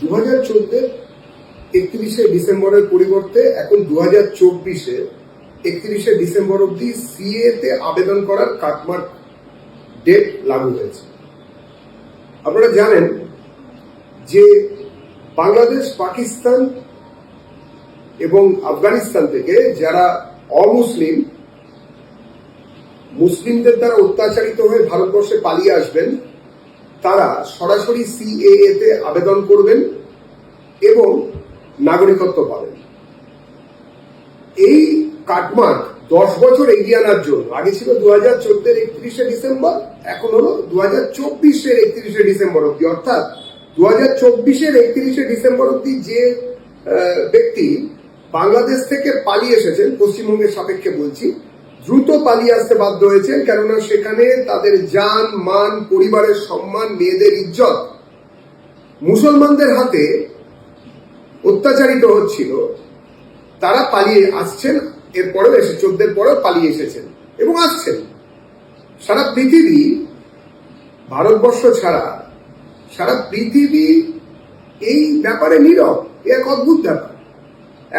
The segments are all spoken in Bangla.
দু হাজার চোদ্দের একত্রিশে ডিসেম্বরের পরিবর্তে, এখন দু হাজার চব্বিশে একত্রিশে ডিসেম্বর অবধি সিএ তে আবেদন করার কাটমার্ক ডেট লাগু হয়েছে। আপনারা জানেন যে বাংলাদেশ, পাকিস্তান এবং আফগানিস্তান থেকে যারা অমুসলিম, মুসলিমদের দ্বারা অত্যাচারিত হয়ে ভারতবর্ষে পালিয়ে আসবেন তারা সরাসরি সিএএ তে আবেদন করবেন এবং নাগরিকত্ব পাবেন। এই কাটমার্ক দশ বছর এগিয়ে আনার জন্য, আগে ছিল দু হাজার চোদ্দের একত্রিশে ডিসেম্বর, এখন হলো দু হাজার চব্বিশের একত্রিশে ডিসেম্বর অব্দি অর্থাৎ দু হাজার চব্বিশের একত্রিশে ডিসেম্বর অব্দি যে ব্যক্তি বাংলাদেশ থেকে পালিয়ে এসেছেন, পশ্চিমবঙ্গের সাপেক্ষে বলছি দ্রুত পালিয়ে আসতে বাধ্য হয়েছেন, কেননা সেখানে তাদের যান, মান, পরিবারের সম্মান, মেয়েদের ইজ্জত মুসলমানদের হাতে অত্যাচারিত হচ্ছিল। তারা পালিয়ে আসছেন, এরপরেও এসে চোদ্দের পরেও পালিয়ে এসেছেন এবং আসছেন। সারা পৃথিবী, ভারতবর্ষ ছাড়া সারা পৃথিবী এই ব্যাপারে নীরব, এ এক অদ্ভুত ব্যাপার।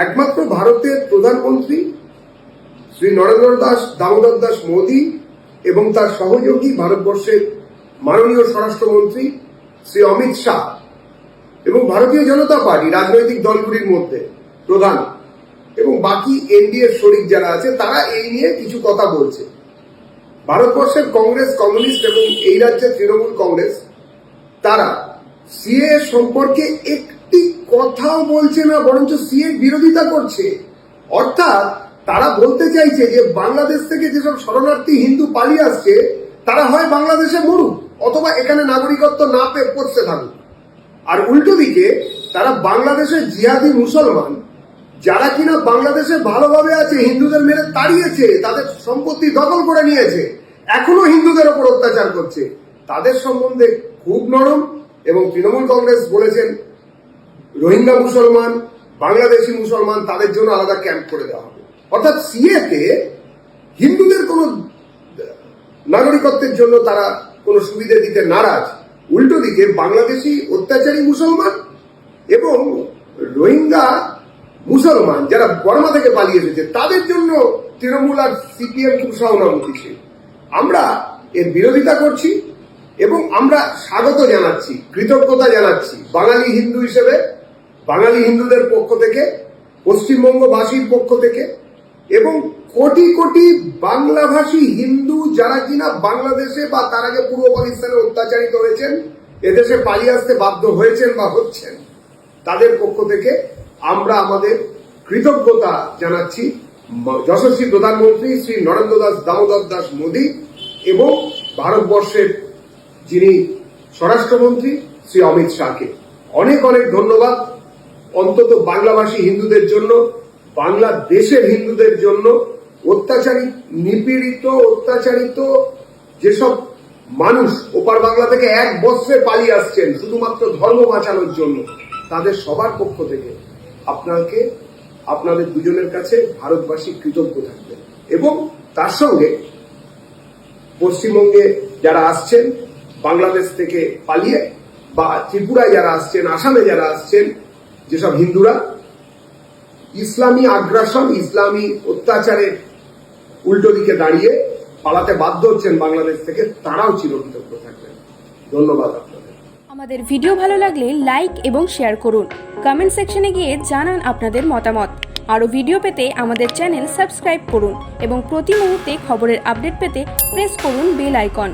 একমাত্র ভারতের প্রধানমন্ত্রী শ্রী নরেন্দ্র দাস, দামোদর দাস মোদী এবং তার সহযোগী ভারতবর্ষের মাননীয় স্বরাষ্ট্রমন্ত্রী শ্রী অমিত শাহ এবং ভারতীয় জনতা পার্টি, রাজনৈতিক দলগুলির মধ্যে প্রধান এবং বাকি এনডিএ শরিক যারা আছে, তারা এই নিয়ে কিছু কথা বলছে। ভারতবর্ষের কংগ্রেস, কমিউনিস্ট এবং এই রাজ্যের তৃণমূল কংগ্রেস, তারা সিএ সম্পর্কে একটি কথাও বলছে না, বরঞ্চ সিএ বিরোধিতা করছে। অর্থাৎ তারা বলতে চাইছে যে বাংলাদেশ থেকে যেসব শরণার্থী হিন্দু পালিয়ে আসছে, তারা হয় বাংলাদেশে মরুক অথবা এখানে নাগরিকত্ব না পেয়ে পড়তে থাকুক। আর উল্টো দিকে, তারা বাংলাদেশের জিহাদি মুসলমান, যারা কিনা বাংলাদেশে ভালোভাবে আছে, হিন্দুদের মেরে তাড়িয়েছে, তাদের সম্পত্তি দখল করে নিয়েছে, এখনও হিন্দুদের ওপর অত্যাচার করছে। তাদের সম্বন্ধে খুব নরম এবং তৃণমূল কংগ্রেস বলেছেন, রোহিঙ্গা মুসলমান, বাংলাদেশি মুসলমান, তাদের জন্য আলাদা ক্যাম্প করে দেওয়া হবে। অর্থাৎ সিএতে হিন্দুদের কোনো নাগরিকত্বের জন্য তারা কোনো সুবিধা দিতে নারাজ, উল্টো দিকে বাংলাদেশি অত্যাচারী মুসলমান এবং রোহিঙ্গা মুসলমান যারা বর্মা থেকে পালিয়ে এসেছে, তাদের জন্য তৃণমূল আর সিপিএম খুব সহানুভূতি ছিল। আমরা এর বিরোধিতা করছি এবং আমরা স্বাগত জানাচ্ছি, কৃতজ্ঞতা জানাচ্ছি বাঙালি হিন্দু হিসেবে, বাঙালি হিন্দুদের পক্ষ থেকে, পশ্চিমবঙ্গবাসীর পক্ষ থেকে এবং কোটি কোটি বাংলাভাষী হিন্দু যারা কিনা বাংলাদেশে বা তার আগে পূর্ব পাকিস্তানে অত্যাচারিত হয়েছেন, এদেশে পালিয়ে আসতে বাধ্য হয়েছেন বা হচ্ছেন, তাদের পক্ষ থেকে আমরা আমাদের কৃতজ্ঞতা জানাচ্ছি যশস্বী প্রধানমন্ত্রী শ্রী নরেন্দ্র দাস দামোদর দাস মোদী এবং ভারতবর্ষের যিনি স্বরাষ্ট্রমন্ত্রী শ্রী অমিত শাহকে। অনেক অনেক ধন্যবাদ অন্তত বাংলাভাষী হিন্দুদের জন্য। বাংলাদেশের হিন্দুদের জন্য অত্যাচারী, নিপীড়িত, অত্যাচারিত যেসব মানুষ ওপার বাংলা থেকে এক বস্ত্রে পালিয়ে আসছেন, শুধুমাত্র ধর্ম বাঁচানোর জন্য, তাদের সবার পক্ষ থেকে আপনাকে, আপনাদের দুজনের কাছে ভারতবাসী কৃতজ্ঞ থাকবেন। এবং তার সঙ্গে পশ্চিমবঙ্গে যারা আসছেন, বাংলাদেশ থেকে পালিয়ে বা ত্রিপুরায় যারা আসছেন, আসামে যারা আসছেন, যেসব হিন্দুরা ইসলামী আগ্রাসন, ইসলামী অত্যাচারের উল্টো দিকে দাঁড়িয়ে পালাতে বাধ্য হচ্ছেন বাংলাদেশ থেকে, তারাও চিরকৃতজ্ঞ থাকবেন। ধন্যবাদ আমাদের ভিডিও ভালো লাগলে লাইক এবং শেয়ার করুন। কমেন্ট সেকশনে গিয়ে জানান আপনাদের মতামত। আরও ভিডিও পেতে আমাদের চ্যানেল সাবস্ক্রাইব করুন এবং প্রতি মুহূর্তে খবরের আপডেট পেতে প্রেস করুন বেল আইকন।